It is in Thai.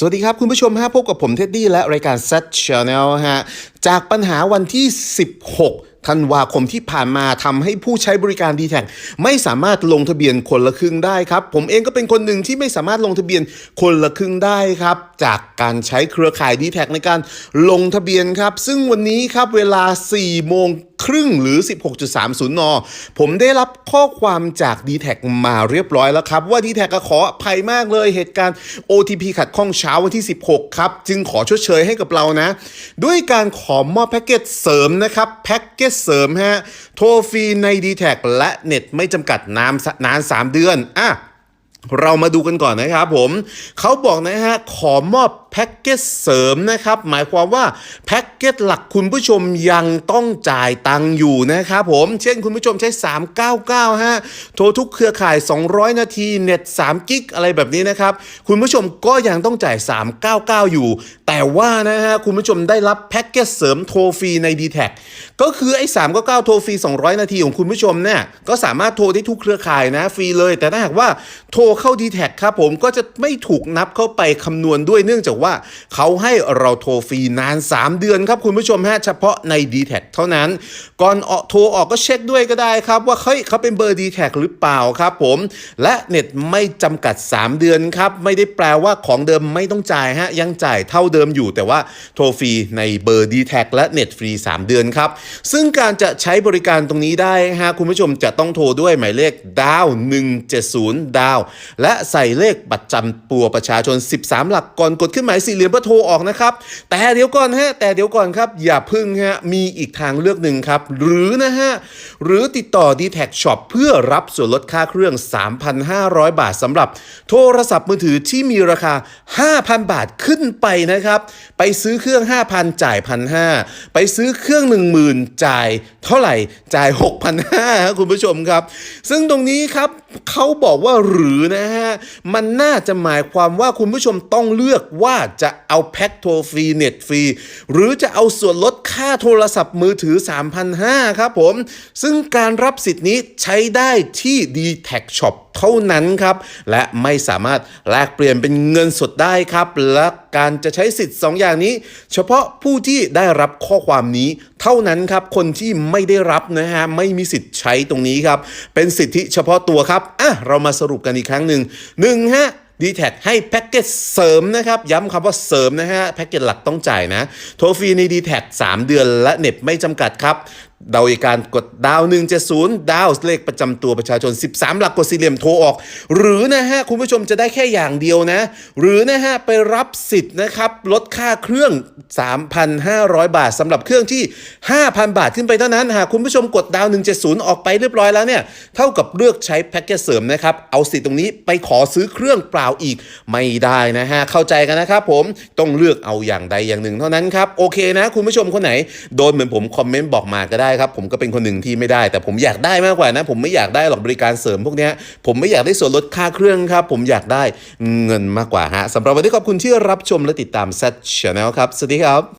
สวัสดีครับ คุณผู้ชมฮะพบกับผมเท็ดดี้และรายการ Set Channel ฮะจากปัญหาวันที่ 16 ธันวาคมที่ผ่านมาทำให้ผู้ใช้บริการ d t แทไม่สามารถลงทะเบียนคนละครึ่งได้ครับ ผมเองก็เป็นคนหนึ่งที่ไม่สามารถลงทะเบียนคนละครึ่งได้ครับ จากการใช้เครือข่าย d t แทในการลงทะเบียนครับ ซึ่งวันนี้ครับเวลา 4 โมง ครึ่งหรือ 16.30 น ผมได้รับข้อความจาก d t แทมาเรียบร้อยแล้วครับ ว่า d t แทก็ขออภัยมากเลยเหตุการณ์ OTP ขัดข้องเช้าวันที่ 16 ครับ จึงขอชดเชยให้กับเรานะ ด้วยการขอมอบแพ็กเกจเสริมนะครับแพ็กเกจเสริมฮะโทรฟรีใน d t แทและเน็ตไม่จำกัดนานนาน 3 เดือนอะเรามาดูกันก่อนนะครับผม เขาบอกนะฮะ ขอมอบแพ็กเกจเสริมนะครับ หมายความว่าแพ็กเกจหลักคุณผู้ชมยังต้องจ่ายตังค์อยู่นะครับผม เช่นคุณผู้ชมใช้ 399 ฮะ โทรทุกเครือข่าย 200 นาที เน็ต 3 กิก อะไรแบบนี้นะครับ คุณผู้ชมก็ยังต้องจ่าย 399 อยู่ แต่ว่านะฮะ คุณผู้ชมได้รับแพ็กเกจเสริมโทรฟรีใน d t แทก็คือไอ้ 399 โทรฟรี 200 นาทีของคุณผู้ชมเนี่ย ก็สามารถโทรได้ทุกเครือข่ายนะฟรีเลย แต่ถ้าหากว่าโทรเข้า d t แทครับผม ก็จะไม่ถูกนับเข้าไปคำนวณด้วยเนื่องจากว่าเขาให้เราโทรฟรีนาน 3 เดือนครับคุณผู้ชมฮะเฉพาะใน d t แทเท่านั้น ก่อนออกโทรออกก็เช็คด้วยก็ได้ครับว่าเฮ้ยเขาเป็นเบอร์ d t แทหรือเปล่าครับผมและเน็ตไม่จำกัด 3 เดือนครับไม่ได้แปลว่าของเดิมไม่ต้องจ่ายฮะยังจ่ายเท่าเดิมอยู่แต่ว่าโทรฟรีในเบอร์ d t แทและเน็ตฟรี 3 เดือนครับซึ่งการจะใช้บริการตรงนี้ได้ฮะคุณผู้ชมจะต้องโทรด้วยหมายเลขดาว170 ดาว และใส่เลขบัตรจำตัวประชาชน 13 หลักก่อนกดขึ้นหมายสี่เหลี่ยมเพื่อโทรออกนะครับ แต่เดี๋ยวก่อนฮะแต่เดี๋ยวก่อนครับอย่าพึ่งฮะมีอีกทางเลือกหนึ่งครับ หรือนะฮะหรือติดต่อ d t แท Shop เพื่อรับส่วนลดค่าเครื่อง 3,500 บาทสำหรับโทรศัพท์มือถือที่มีราคา 5,000 บาทขึ้นไปนะครับ ไปซื้อเครื่อง 5,000 จ่าย 1,500 ไปซื้อเครื่อง 10,000 จ่ายเท่าไหร่จ่าย 6,500 คุณผู้ชมครับ ซึ่งตรงนี้ครับเขาบอกว่าหรือนะฮะมันน่าจะหมายความว่าคุณผู้ชมต้องเลือกว่าจะเอาแพ็กโทรฟรีเน็ตฟรี หรือจะเอาส่วนลดค่าโทรศัพท์มือถือ 3,500 ครับผม ซึ่งการรับสิทธิ์นี้ใช้ได้ที่ d t แท Shop เท่านั้นครับ และไม่สามารถแลกเปลี่ยนเป็นเงินสดได้ครับ และการจะใช้สิทธิ์ 2 อย่างนี้ เฉพาะผู้ที่ได้รับข้อความนี้ เท่านั้นครับ คนที่ไม่ได้รับนะฮะไม่มีสิทธิ์ใช้ตรงนี้ครับ เป็นสิทธิเฉพาะตัวครับอะเรามาสรุปกันอีกครั้งหนึ่งหนึ่งฮะ d t แทให้แพ็กเกจเสริมนะครับ ย้ำคำว่าเสริมนะฮะแพ็กเกจหลักต้องจ่ายนะ โทรฟรีใน d t แท3เดือนและเน็ตไม่จำกัดครับ โดยการกดดาว170 ดาวเลขประจำตัวประชาชน 13 หลักกดสี่เหลี่ยมโทรออก หรือนะฮะ คุณผู้ชมจะได้แค่อย่างเดียวนะ หรือนะฮะ ไปรับสิทธิ์นะครับ ลดค่าเครื่อง 3,500 บาทสำหรับเครื่องที่ 5,000 บาทขึ้นไปเท่านั้น หากคุณผู้ชมกดดาว 170 ออกไปเรียบร้อยแล้วเนี่ย เท่ากับเลือกใช้แพ็กเกจเสริมนะครับ เอาสิทธิ์ตรงนี้ไปขอซื้อเครื่องเปล่าอีกไม่ได้นะฮะเข้าใจกันนะครับผมต้องเลือกเอาอย่างใดอย่างหนึ่งเท่านั้นครับโอเคนะ คุณผู้ชมคนไหนโดนเหมือนผมคอมเมนต์บอกมาก็ได้ได้ครับ ผมก็เป็นคนหนึ่งที่ไม่ได้ แต่ผมอยากได้มากกว่านะ ผมไม่อยากได้หรอกบริการเสริมพวกนี้ผมไม่อยากได้ส่วนลดค่าเครื่องครับ ผมอยากได้เงินมากกว่าฮะสำหรับวันนี้ขอบคุณที่รับชมและติดตาม Set Channel ครับสวัสดีครับ